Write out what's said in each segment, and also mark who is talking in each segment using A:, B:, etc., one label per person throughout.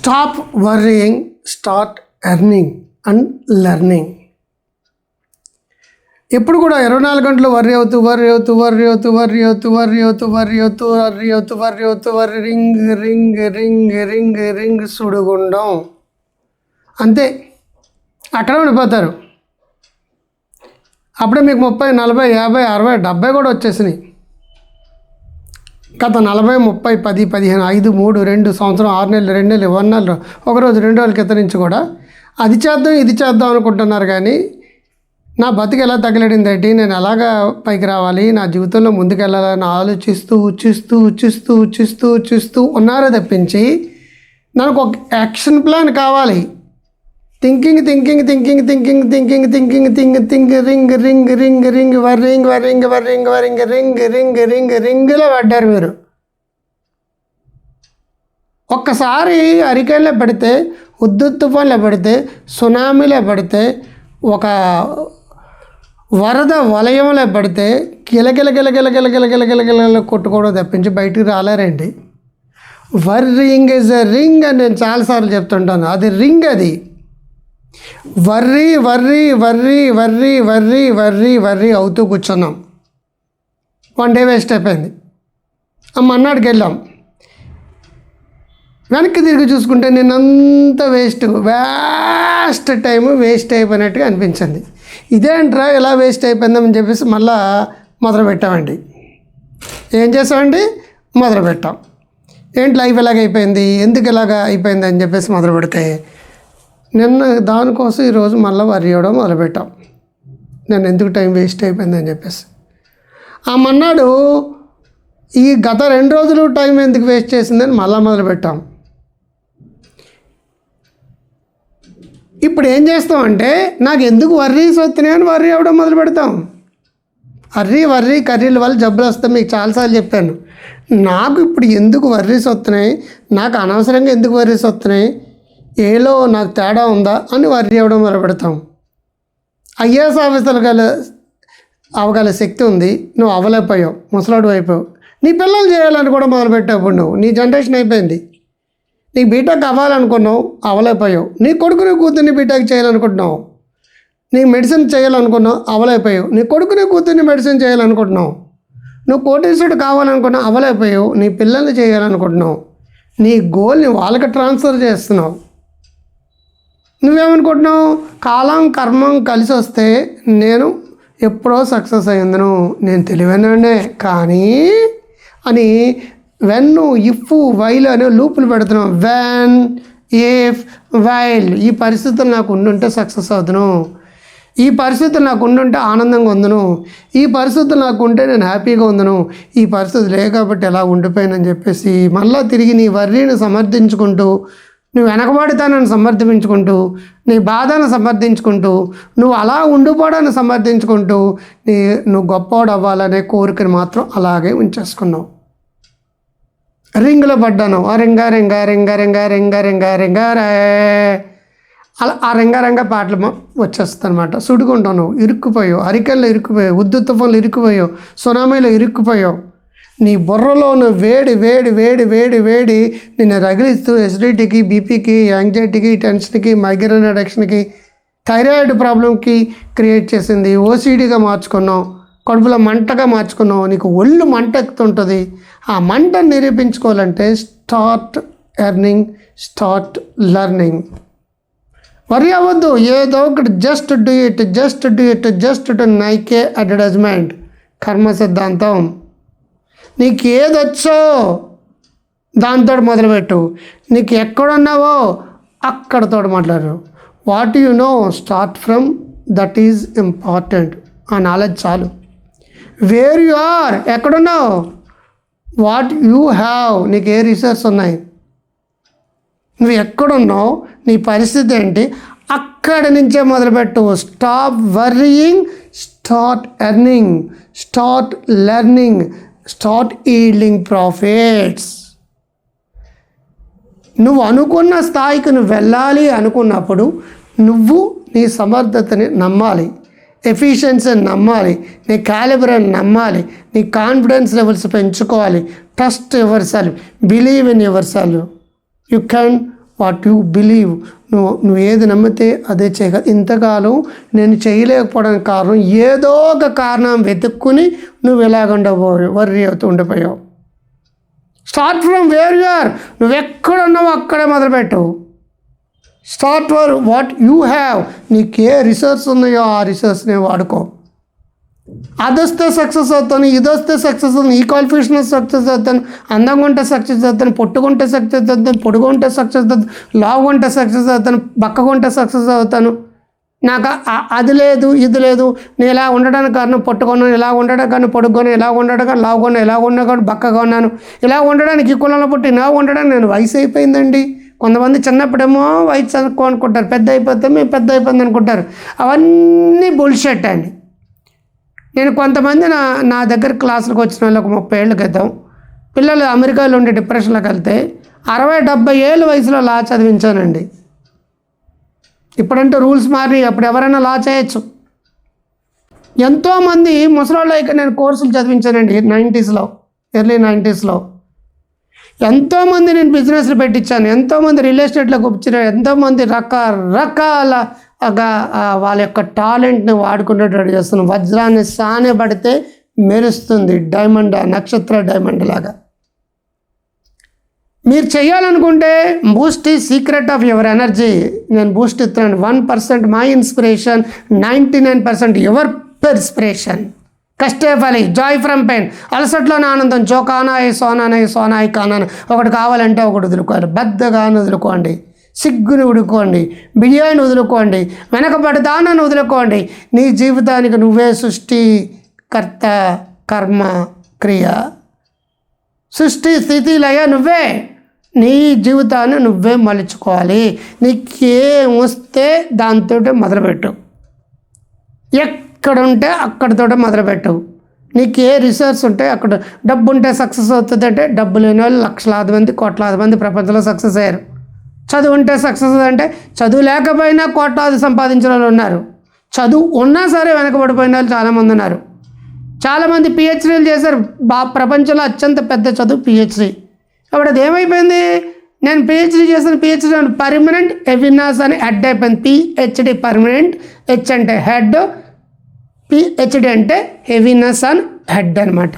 A: Stop worrying start earning and learning ఎప్పుడు కూడా ఇరవై నాలుగు గంటలు వర్రి అవుతూ వర్రి అవుతూ వర్రి అవుతూ వర్రి అవుతూ వర్రి అవుతూ వర్రి అవుతూ వర్రి అవుతూ వర్రి అవుతూ worry ring ring ring ring ring సుడుగుండం. అంతే. అక్కడ ఉండిపోతారు. అప్పుడే మీకు ముప్పై నలభై యాభై అరవై డెబ్బై కూడా వచ్చేసినాయి. గత నలభై ముప్పై పది పదిహేను ఐదు మూడు రెండు సంవత్సరం ఆరు నెలలు రెండు నెలలు వన్ నెలలు ఒక రోజు రెండు రోజుల క్రితం నుంచి కూడా అది చేద్దాం ఇది చేద్దాం అనుకుంటున్నారు కానీ నా బతుకు ఎలా తగలడింది నేను ఎలాగా పైకి రావాలి నా జీవితంలో ముందుకెళ్ళాలని ఆలోచిస్తూ ఉచ్చిస్తూ ఉచ్చిస్తూ ఉచ్చిస్తూ ఉచ్చిస్తూ ఉన్నారో తప్పించి నాకు ఒక యాక్షన్ ప్లాన్ కావాలి. Thinking thinking thinking thinking thinking thinking thing thing ring ring ring ring worrying worrying worrying worrying ring ring ring రింగ్లో పడ్డారు మీరు ఒక్కసారి అరికేళ్ళలో పడితే ఉద్దు తుఫాన్లో పడితే సునామీలో పడితే ఒక వరద వలయంలో పడితే కిలకిల కిలకిల కిలకిల కిలకిల కిలకిల కొట్టుకోవడం తప్పించి బయటికి రాలేరండి. వర్రింగ్ ఇస్ ఎ రింగ్ అని నేను చాలాసార్లు చెప్తుంటాను. అది రింగ్ అది. Worry worry worry worry worry worry worry అవుతూ కూర్చున్నాం. వన్ డే వేస్ట్ అయిపోయింది. మన్నాడికి వెళ్ళాం. వెనక్కి తిరిగి చూసుకుంటే నేనంతా వేస్ట్ వేస్ట్ టైం వేస్ట్ అయిపోయినట్టుగా అనిపించింది. ఇదేంట్రా ఎలా వేస్ట్ అయిపోయిందని చెప్పేసి మళ్ళా మొదలు పెట్టామండి. ఏం చేసామండి? మొదలు పెట్టాం. ఏంటి లైఫ్ ఎలాగ అయిపోయింది? ఎందుకు ఇలాగ అయిపోయింది అని చెప్పేసి మొదలు పెడితే నిన్న దానికోసం ఈరోజు మళ్ళీ వరి ఇవ్వడం మొదలుపెట్టాం. నేను ఎందుకు టైం వేస్ట్ అయిపోయింది అని చెప్పేసి. ఆ మన్నాడు ఈ గత రెండు రోజులు టైం ఎందుకు వేస్ట్ చేసిందని మళ్ళీ మొదలుపెట్టాం. ఇప్పుడు ఏం చేస్తామంటే నాకు ఎందుకు వర్రీస్ వస్తున్నాయి అని వర్రీ అవ్వడం మొదలు పెడతాం. అర్రీ వర్రీ కర్రీల వల్ల జబ్బులు వస్తాయి మీకు చాలాసార్లు చెప్పాను. నాకు ఇప్పుడు ఎందుకు వర్రీస్ వస్తున్నాయి నాకు అనవసరంగా ఎందుకు వర్రీస్ వస్తున్నాయి ఏలో నాకు తేడా ఉందా అని వారిని అవ్వడం మొదలు పెడతాం ఐఏఎస్ ఆఫీసర్ గల అవగల శక్తి ఉంది. నువ్వు అవ్వలేకపోయావు ముసలాడు అయిపోయావు నీ పిల్లలు చేయాలని కూడా మొదలుపెట్టావు నువ్వు. నీ జనరేషన్ అయిపోయింది. నీ బీటెక్ అవ్వాలనుకున్నావు. అవ్వలేకపోయావు నీ కొడుకుని కూతుర్ని బీటెక్ చేయాలనుకుంటున్నావు. నీ మెడిసిన్ చేయాలనుకున్నావు. అవ్వలేకపోయావు నీ కొడుకుని కూతుర్ని మెడిసిన్ చేయాలనుకుంటున్నావు. నువ్వు కోటీశ్వరుడు కావాలనుకున్నావు. అవ్వలేకపోయావు నీ పిల్లల్ని చేయాలనుకుంటున్నావు. నీ గోల్ని వాళ్ళకి ట్రాన్స్ఫర్ చేస్తున్నావు. నువ్వేమనుకుంటున్నావు? కాలం కర్మం కలిసి వస్తే నేను ఎప్పుడో సక్సెస్ అయ్యిందను నేను తెలివైననే. కానీ అని వెన్ ఇఫ్ వైల్ అనే లూపులు పెడుతున్నాం వెన్ ఏఫ్ వైల్. ఈ పరిస్థితులు నాకు ఉండుంటే సక్సెస్ అవుతును. ఈ పరిస్థితులు నాకు ఉండుంటే ఆనందంగా ఉందను. ఈ పరిస్థితులు నాకు ఉంటే నేను హ్యాపీగా ఉందను. ఈ పరిస్థితి లేక కాబట్టి ఎలా ఉండిపోయానని చెప్పేసి మళ్ళీ తిరిగి నీ వర్రీని సమర్థించుకుంటూ నువ్వు వెనకబడితానని సమర్థించుకుంటూ నీ బాధను సమర్థించుకుంటూ నువ్వు అలా ఉండిపోవడాన్ని సమర్థించుకుంటూ నీ నువ్వు గొప్పవాడు అవ్వాలనే కోరికను మాత్రం అలాగే ఉంచేసుకున్నావు. రింగులో పడ్డాను. ఆ రింగ రింగ రింగ రింగ రింగ రింగ రింగ రే. అలా ఆ రింగారంగా పాటలు వచ్చేస్తానమాట అనమాట సుడుకుంటావు ఇరుక్కుపోయావు. అరికల్లో ఇరుక్కుపోయావు. ఉద్దు తుఫాన్లు ఇరుక్కుపోయావు. సునామీలో ఇరుక్కుపోయావు. నీ బుర్రలో వేడి వేడి వేడి వేడి వేడి నిన్ను రగిలిస్తూ ఎసిడిటీకి బీపీకి యాంగ్జైటీకి టెన్షన్కి మైగ్రేన్ అడక్షన్కి థైరాయిడ్ ప్రాబ్లంకి క్రియేట్ చేసింది ఓసీడీగా మార్చుకున్నావు. కడుపులో మంటగా మార్చుకున్నావు. నీకు ఒళ్ళు మంట ఎక్కుతుంటుంది. ఆ మంట నిరూపించుకోవాలంటే start earning start learning worry అవ్వద్దు. ఏదో ఒకటి just do it just do it just to Nike advertisement కర్మ సిద్ధాంతం. నీకు ఏదొచ్చో దాంతో మొదలుపెట్టు. నీకు ఎక్కడున్నావో అక్కడతో మాట్లాడు. What you know start from that is important. ఆ నాలెడ్జ్ చాలు. వేర్ యు ఆర్ ఎక్కడున్నావు? వాట్ యూ హ్యావ్ నీకు ఏ రీసెర్చ్ ఉన్నాయి. నువ్వు ఎక్కడున్నావు? నీ పరిస్థితి ఏంటి? అక్కడి నుంచే మొదలుపెట్టు. Stop worrying start earning. Start learning. Start yielding profits నువ్వు అనుకున్న స్థాయికి నువ్వు వెళ్ళాలి అనుకున్నప్పుడు నువ్వు నీ సమర్థతని నమ్మాలి. ఎఫిషియన్సీని నమ్మాలి. నీ క్యాలిబర్ని నమ్మాలి. నీ కాన్ఫిడెన్స్ లెవెల్స్ పెంచుకోవాలి. Trust yourself believe in yourself you can what you believe. నువ్వు నువ్వు ఏది నమ్మితే అదే చేయగ ఇంతకాలం నేను చేయలేకపోవడానికి కారణం ఏదో ఒక కారణం వెతుక్కుని నువ్వు ఎలాగుండబోయే వర్రీ అవుతూ ఉండిపోయావు. Start from where you are నువ్వు ఎక్కడ ఉన్నావో అక్కడే మొదలుపెట్టు. Start where what you have నీకు ఏ రిసోర్స్ ఉన్నాయో ఆ రిసోర్స్ని వాడుకో. అదొస్తే సక్సెస్ అవుతాను ఇదొస్తే సక్సెస్ అవుతాను ఈ క్వాలిఫికేషన్ సక్సెస్ అవుతాను అందంగా ఉంటే సక్సెస్ అవుతాను పొట్టుకుంటే సక్సెస్ అవుతాను పొడుగు ఉంటే సక్సెస్ అవుతాను లావు ఉంటే సక్సెస్ అవుతాను బక్కగా ఉంటే సక్సెస్ అవుతాను. నాకు అది లేదు ఇది లేదు నేను ఇలా ఉండడానికి కారణం పొట్టుకున్నాను ఇలా ఉండడానికి కానీ పొడుగున్నాను ఇలా ఉండడం కానీ లావుగా ఇలా ఉన్నా కానీ బక్కగా ఉన్నాను. ఇలా ఉండడానికి ఈ కులంలో పుట్టి ఇలా ఉండడానికి నేను వయసు అయిపోయిందండి. కొంతమంది చిన్నప్పుడేమో వయసు అనుకో అనుకుంటారు పెద్ద అయిపోతే మేము పెద్ద అయిపోయింది అనుకుంటారు. అవన్నీ బుల్షెట్ అండి. నేను కొంతమంది నా నా దగ్గర క్లాసులకు వచ్చిన వాళ్ళు ఒక ముప్పై ఏళ్ళ క్రితం. పిల్లలు అమెరికాలో ఉండే డిప్రెషన్లోకి వెళ్తే అరవై డెబ్బై ఏళ్ళ వయసులో లా చదివించానండి. ఇప్పుడంటే రూల్స్ మారి అప్పుడు ఎవరైనా లా చేయొచ్చు. ఎంతోమంది ముసలాళ్ళు అయితే నేను కోర్సులు చదివించానండి నైంటీస్లో ఎర్లీ నైంటీస్లో. ఎంతోమంది నేను బిజినెస్లు పెట్టించాను ఎంతోమంది రియల్ ఎస్టేట్లోకి వచ్చిన ఎంతోమంది రకరకాల వాళ్ళ యొక్క టాలెంట్ని వాడుకునేటట్టు చేస్తున్నాను వజ్రాన్ని సానే పడితే మెరుస్తుంది డైమండ్ నక్షత్ర డైమండ్ లాగా. మీరు చేయాలనుకుంటే బూస్ట్ ఈ సీక్రెట్ ఆఫ్ యువర్ ఎనర్జీ. నేను బూస్ట్ ఇస్తున్నాను. One percent my inspiration ninety nine percent your perspiration కష్టే ఫలి జాయ్ ఫ్రమ్ పెయిన్. అలసట్లోనే ఆనందం. జోకానాయ్ సోనానాయ్ సోనాయ్ కానాయ్ ఒకటి కావాలంటే ఒకటి వదులుకోవాలి. బద్దగాను వదులుకోండి సిగ్గుని ఉడుకోండి బిర్యానీ వదులుకోండి వెనకబడతానని వదులుకోండి. నీ జీవితానికి నువ్వే సృష్టి కర్త కర్మ క్రియ. సృష్టి స్థితి లయ నువ్వే. నీ జీవితాన్ని నువ్వే మలుచుకోవాలి. నీకేం వస్తే దాంతో మొదలుపెట్టు. ఎక్కడ ఉంటే అక్కడితోటే మొదలుపెట్టు. నీకు ఏ రిసోర్స్ ఉంటే అక్కడ డబ్బు ఉంటే సక్సెస్ అవుతుంది అంటే డబ్బు లేని వాళ్ళు లక్షలాది మంది కోట్లాది మంది ప్రపంచంలో సక్సెస్ అయ్యారు. చదువు ఉంటే సక్సెస్ అంటే చదువు లేకపోయినా కోట్లాది సంపాదించిన వాళ్ళు ఉన్నారు. చదువు ఉన్నా సరే వెనకబడిపోయిన వాళ్ళు చాలామంది ఉన్నారు. చాలామంది పిహెచ్డీలు చేశారు. బా ప్రపంచంలో అత్యంత పెద్ద చదువు పిహెచ్డీ అప్పుడు అది ఏమైపోయింది? నేను పిహెచ్డీ చేసిన పిహెచ్డీ పర్మనెంట్ ఎవినాస్ అని హెడ్ అయిపోయింది. పిహెచ్డి పర్మనెంట్ హెచ్ అంటే హెడ్ పిహెచ్డి అంటే హెవీనెస్ అన్ హెడ్ అనమాట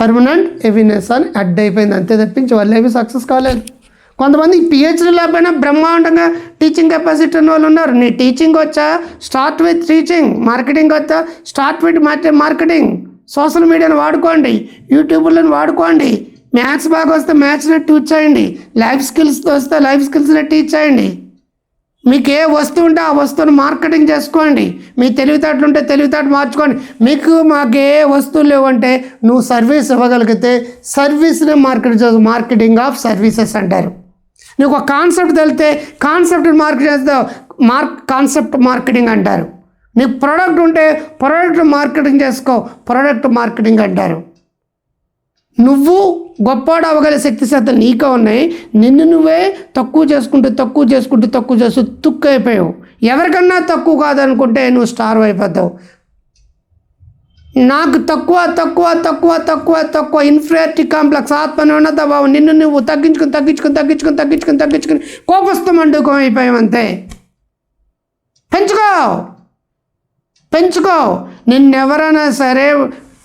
A: పర్మనెంట్ హెవీనెస్ అని హెడ్ అయిపోయింది. అంతే తప్పించి వాళ్ళు ఏమి సక్సెస్ కాలేదు. కొంతమంది పిహెచ్డీ లేకపోయినా బ్రహ్మాండంగా టీచింగ్ కెపాసిటీ ఉన్న వాళ్ళు ఉన్నారు. నీ టీచింగ్ వచ్చా? స్టార్ట్ విత్ టీచింగ్ మార్కెటింగ్ వచ్చా? స్టార్ట్ విత్ మార్కెటింగ్ సోషల్ మీడియాని వాడుకోండి. యూట్యూబ్లను వాడుకోండి. మ్యాథ్స్ బాగా వస్తే మ్యాథ్స్ని టీచ్ చేయండి. లైఫ్ స్కిల్స్ వస్తే లైఫ్ స్కిల్స్ని టీచ్ చేయండి. మీకు ఏ వస్తువు ఉంటే ఆ వస్తువును మార్కెటింగ్ చేసుకోండి. మీ తెలివితేటలు ఉంటే తెలివితేట మార్చుకోండి. మీకు మాకు ఏ వస్తువులు లేవంటే నువ్వు సర్వీస్ ఇవ్వగలిగితే సర్వీస్ని మార్కెట్ చేసు మార్కెటింగ్ ఆఫ్ సర్వీసెస్ అంటారు. నీకు ఒక కాన్సెప్ట్ తెలితే కాన్సెప్ట్ మార్కెట్ చేస్తే మార్క్ కాన్సెప్ట్ మార్కెటింగ్ అంటారు. నీకు ప్రోడక్ట్ ఉంటే ప్రోడక్ట్ మార్కెటింగ్ చేసుకో. ప్రోడక్ట్ మార్కెటింగ్ అంటారు. నువ్వు గొప్పవాడు అవగల శక్తి శాతం నీకే ఉన్నాయి. నిన్ను నువ్వే తక్కువ చేసుకుంటూ తక్కువ చేసుకుంటూ తక్కువ చేస్తూ తుక్కు అయిపోయావు. ఎవరికన్నా తక్కువ కాదనుకుంటే నువ్వు స్టార్ అయిపోతావు. నాకు తక్కువ తక్కువ తక్కువ తక్కువ తక్కువ ఇన్ఫీరియారిటీ కాంప్లెక్స్ ఆత్మని ఉన్నత భావం నిన్ను నువ్వు తగ్గించుకుని తగ్గించుకుని తగ్గించుకుని తగ్గించుకుని తగ్గించుకుని కోపస్థం మండుకం అయిపోయామంతే పెంచుకో! పెంచుకో! నిన్నెవరైనా సరే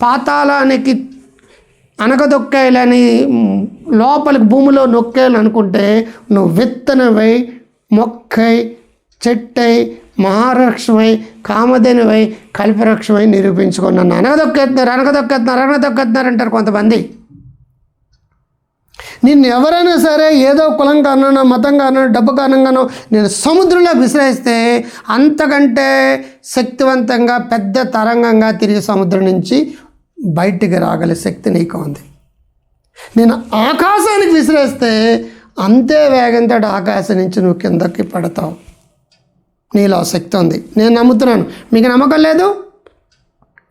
A: పాతాళానికి అనగదొక్కేయాలని లోపలికి భూమిలో నొక్కేయాలనుకుంటే నువ్వు విత్తనవై మొక్కై చెట్టై మహారక్షమై కామధేనువై కల్పవృక్షమై నిరూపించుకున్నాను అనగదొక్కేస్తున్నారు అనగదొక్కేస్తున్నారు అనగదొక్కేస్తున్నారు అంటారు కొంతమంది. నిన్ను ఎవరైనా సరే ఏదో కులం కారణనో మతం కారణనో డబ్బు కారణంగానో నేను సముద్రంలో విసిరేస్తే అంతకంటే శక్తివంతంగా పెద్ద తరంగంగా తిరిగి సముద్రం నుంచి బయటికి రాగల శక్తి నీకు ఉంది. నేను ఆకాశానికి విసిరేస్తే అంతే వేగంతో ఆకాశం నుంచి నువ్వు కిందకి పడతావు. నీలో ఆ శక్తి ఉంది. నేను నమ్ముతున్నాను. మీకు నమ్మకం లేదు?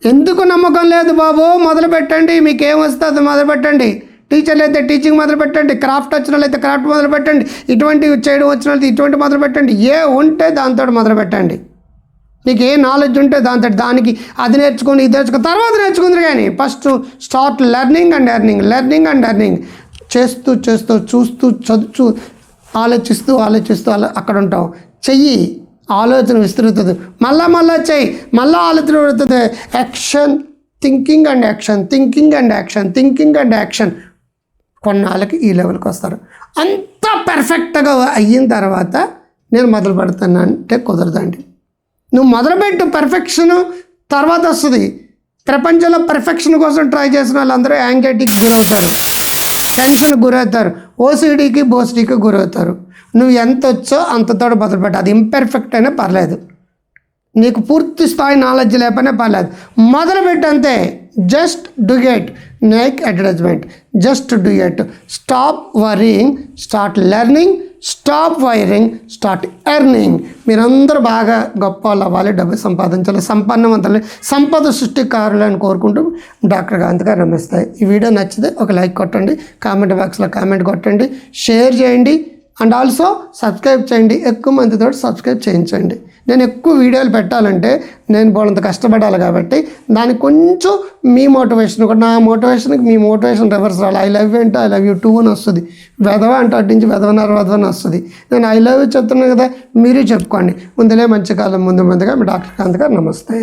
A: ఎందుకు నమ్మకం లేదు బాబు? మొదలు పెట్టండి. మీకు ఏం వస్తుందో? మొదలు పెట్టండి. టీచర్లు అయితే టీచింగ్ మొదలు పెట్టండి. క్రాఫ్ట్ వచ్చిన వాళ్ళు అయితే క్రాఫ్ట్ మొదలు పెట్టండి. ఇటువంటి చేయడం వచ్చిన వాళ్ళైతే ఇటువంటి మొదలు పెట్టండి. ఏ ఉంటే దాంతో మొదలు పెట్టండి. నీకు ఏ నాలెడ్జ్ ఉంటే దాంతో దానికి అది నేర్చుకుని ఇది నేర్చుకుని తర్వాత నేర్చుకుంది కానీ first start learning and earning learning and earning చేస్తూ చేస్తూ చూస్తూ చదువు ఆలోచిస్తూ ఆలోచిస్తూ అలా అక్కడ ఉంటాం చెయ్యి ఆలోచన విస్తృతుంది. మళ్ళా మళ్ళా చెయ్యి మళ్ళా ఆలోచన పెడుతుంది. Action thinking and action thinking and action thinking and action కొన్నాళ్ళకి ఈ లెవెల్కి వస్తారు. అంత పర్ఫెక్ట్గా అయిన తర్వాత నేను మొదలు పెడతాను అంటే కుదరదండి. నువ్వు మొదలుపెట్టు పర్ఫెక్షన్ తర్వాత వస్తుంది. ప్రపంచంలో పర్ఫెక్షన్ కోసం ట్రై చేసిన వాళ్ళందరూ యాంగ్జైటీకి గురవుతారు. టెన్షన్ గురవుతారు. ఓసిడీకి బోసిడీకి గురవుతారు. నువ్వు ఎంత వచ్చో అంతతో మొదలుపెట్టు. అది ఇంపెర్ఫెక్ట్ అయినా పర్లేదు. నీకు పూర్తి స్థాయి నాలెడ్జ్ లేకపోయినా పర్లేదు. మొదలుపెట్టు అంతే. Just do it Nike advertisement just do it stop worrying start learning stop worrying start earning. మీరందరూ బాగా గొప్ప వాళ్ళు అవ్వాలి డబ్బు సంపాదించాలి సంపన్నవంతులు సంపద సృష్టికారులని కోరుకుంటూ డాక్టర్ గాంధీ గారు నమస్తాయి ఈ వీడియో నచ్చితే ఒక లైక్ కొట్టండి కామెంట్ బాక్స్లో కామెంట్ కొట్టండి షేర్ చేయండి. అండ్ ఆల్సో సబ్స్క్రైబ్ చేయండి. ఎక్కువ మందితో సబ్స్క్రైబ్ చేయించండి. నేను ఎక్కువ వీడియోలు పెట్టాలంటే నేను బోలంత కష్టపడాలి కాబట్టి దానికి కొంచెం మీ మోటివేషన్ కూడా నా మోటివేషన్కి మీ మోటివేషన్ రివర్స్ రావాలి. ఐ లవ్ అంటే ఐ లవ్ యూ టూ అని వస్తుంది. వెధవ అంటే అటు నుంచి వెధవనారు వెధవని వస్తుంది. నేను ఐ లవ్ యూ చెప్తున్నాను కదా మీరే చెప్పుకోండి. ముందులే మంచి కాలం ముందు ముందుగా మీ డాక్టర్ కాంత్ గారు నమస్తే.